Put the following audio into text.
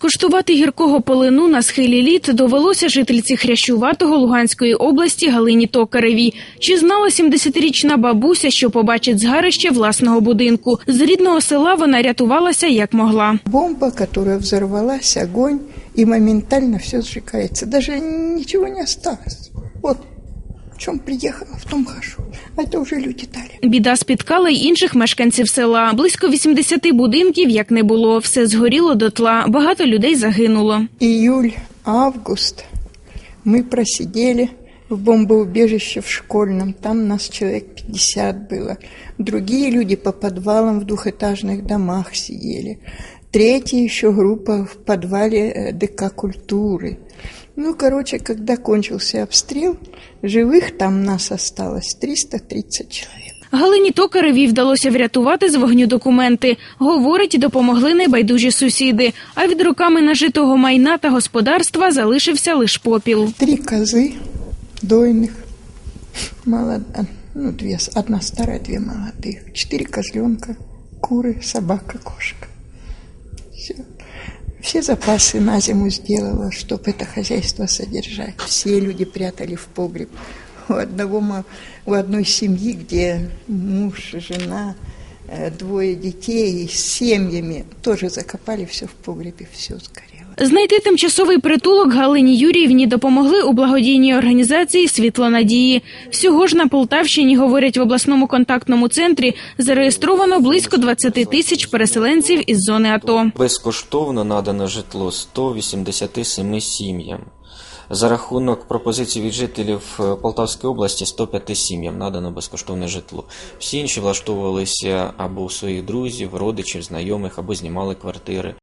Скуштувати гіркого полину на схилі літ довелося жительці Хрящуватого Луганської області Галині Токаревій. Чи знала 70-річна бабуся, що побачить згарище власного будинку? З рідного села вона рятувалася як могла. Бомба, которая взорвалась, огонь, и моментально все сжигается. Даже ничего не осталось. Вот в чем приехала, в том хожу. А это уже люди дали. Біда спіткала й інших мешканців села. Близько 80 будинків, як не було, все згоріло дотла. Багато людей загинуло. Июль, август мы просидели в бомбоубежище в школьном. Там нас человек 50 было. Другие люди по подвалам в двухэтажных домах сидели. Третья еще группа в подвале э, ДК культуры. Ну, короче, когда кончился обстрел, живых там нас осталось 330 человек. Галині Токаревій вдалося врятувати з вогню документи. Говорить, допомогли небайдужі сусіди. А від руками нажитого майна та господарства залишився лиш попіл. Три козы дойных, молод... ну, две, с- одна старая, две молодых, четыре козленка, куры, собака, кошка. Все. Все запасы на зиму сделала, чтобы это хозяйство содержать. Все люди прятали в погреб. У одного, ма- у одной семьи, где муж, жена, э, двое детей с семьями, тоже закопали все в погребе, все сгорело. Знайти тимчасовий притулок Галині Юріївні допомогли у благодійній організації Світло надії. Всього ж на Полтавщині, говорять в обласному контактному центрі, зареєстровано близько 20 тисяч переселенців із зони АТО. Безкоштовно надано житло 187 сім'ям. За рахунок пропозицій від жителів е, Полтавської області 105 сім'ям надано безкоштовне житло. Всі інші влаштовувалися або у своїх друзів, родичів, знайомих, або знімали квартири.